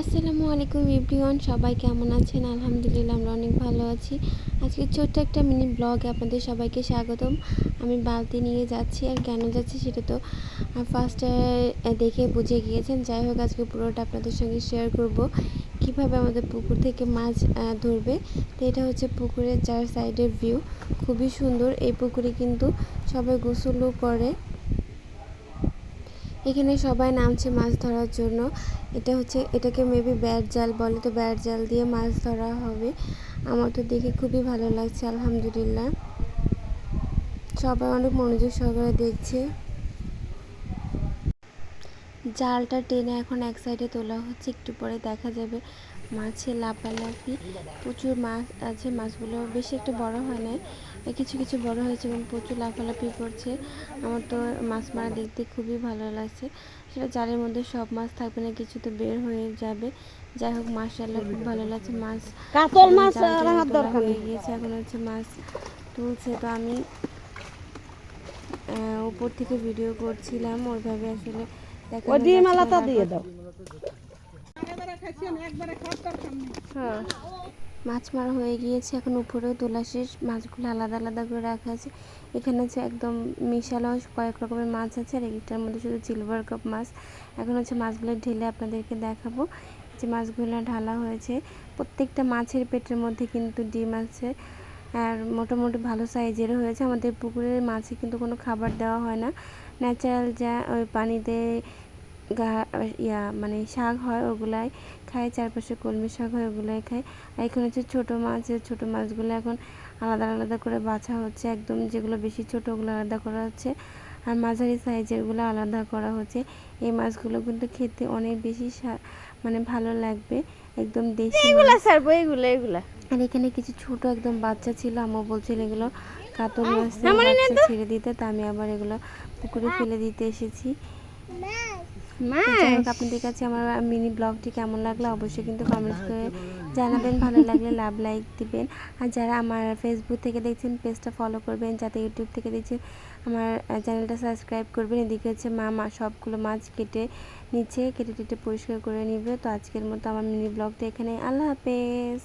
আসসালামু আলাইকুম এভরিওয়ান, সবাই কেমন আছেন? আলহামদুলিল্লাহ আমরা অনেক ভালো আছি। আজকে ছোট্ট একটা মিনি ব্লগ আপনাদের সবাইকে স্বাগতম। আমি বালতি নিয়ে যাচ্ছি আর কেন যাচ্ছি সেটা তো ফার্স্টে দেখে বুঝে গিয়েছেন। যাই হোক, আজকে পুরোটা আপনাদের সঙ্গে শেয়ার করব। কীভাবে আমাদের পুকুর থেকে মাছ ধরবে? তো এটা হচ্ছে পুকুরের চার সাইডের ভিউ খুবই সুন্দর। এই পুকুরে কিন্তু সবাই গোসলও করে। এখানে সবাই নামছে মাছ ধরার জন্য। এটা হচ্ছে, এটাকে মেবি ব্যাট জাল বলে, তো ব্যাট জাল দিয়ে মাছ ধরা হবে। আমার তো দেখে খুবই ভালো লাগছে, আলহামদুলিল্লাহ। সবাই অনেক মনোযোগ সহকারে দেখছে। জালটা টেনে এখন এক সাইডে তোলা হচ্ছে একটু পরে দেখা যাবে। মাছে লাফালাফি প্রচুর মাছ আছে মাছগুলো বেশি একটা বড় হয় না কিছু কিছু বড় হয়েছে এবং প্রচুর লাফালাফি করছে। আমার তো মাছ মারা দেখতে খুবই ভালো লাগছে। সেটা জালের মধ্যে সব মাছ থাকবে না কিছু তো বের হয়ে যাবে। যাই হোক মাশাআল্লাহ খুব ভালো লাগছে মাছ। কাতল মাছ হয়ে গিয়েছে। এখন হচ্ছে মাছ তুলছে তো আমি উপর থেকে ভিডিও করছিলাম। ওইভাবে আসলে দিয়ে দাও। হ্যাঁ মাছ মারা হয়ে গিয়েছে এখন উপরেও তোলা শেষ। মাছগুলো আলাদা আলাদা করে রাখা আছে। এখানে হচ্ছে একদম মিশালো কয়েক রকমের মাছ আছে আর এটার মধ্যে শুধু সিলভার কাপ মাছ। এখন হচ্ছে মাছগুলো ঢেলে আপনাদেরকে দেখাবো। যে মাছগুলো ঢালা হয়েছে। প্রত্যেকটা মাছের পেটের মধ্যে কিন্তু ডিম আছে। আর মোটামুটি ভালো সাইজেরও হয়েছে। আমাদের পুকুরের মাছে কিন্তু কোনো খাবার দেওয়া হয় না। ন্যাচারাল যা ওই পানিতে গা, ইয়া মানে শাক হয় ওগুলাই খায়, চারপাশে কলমি শাক হয় ওগুলাই খায়। আর এখানে হচ্ছে ছোটো মাছ ছোটো মাছগুলো এখন আলাদা আলাদা করে বাছা হচ্ছে। একদম যেগুলো বেশি ছোটো, ওগুলো আলাদা করা হচ্ছে। আর মাঝারি সাইজেরগুলো আলাদা করা হচ্ছে। এই মাছগুলো কিন্তু খেতে অনেক বেশি মানে ভালো লাগবে। একদম দেশি এগুলো এগুলা এগুলো এগুলো আর এখানে কিছু ছোট একদম বাচ্চা ছিল আমি বলছিল এগুলো কাতল মাছ ছেড়ে দিতে। তা আমি আবার এগুলো পুকুরে ফেলে দিতে এসেছি। আপনাদের কাছে আমার মিনি ব্লগটি কেমন লাগল অবশ্যই কিন্তু কমেন্টস করে জানাবেন ভালো লাগলে লাভ লাইক দিবেন। আর যারা আমার ফেসবুক থেকে দেখছেন পেজটা ফলো করবেন যাতে ইউটিউব থেকে দেখছেন আমার চ্যানেলটা সাবস্ক্রাইব করবেন। এদিকে হচ্ছে মা মা সবগুলো মাছ কেটে নিচে কেটে কেটে পরিষ্কার করে নিবে। তো আজকের মতো আমার মিনি ব্লগটা এখানে আল্লাহ হাফেজ।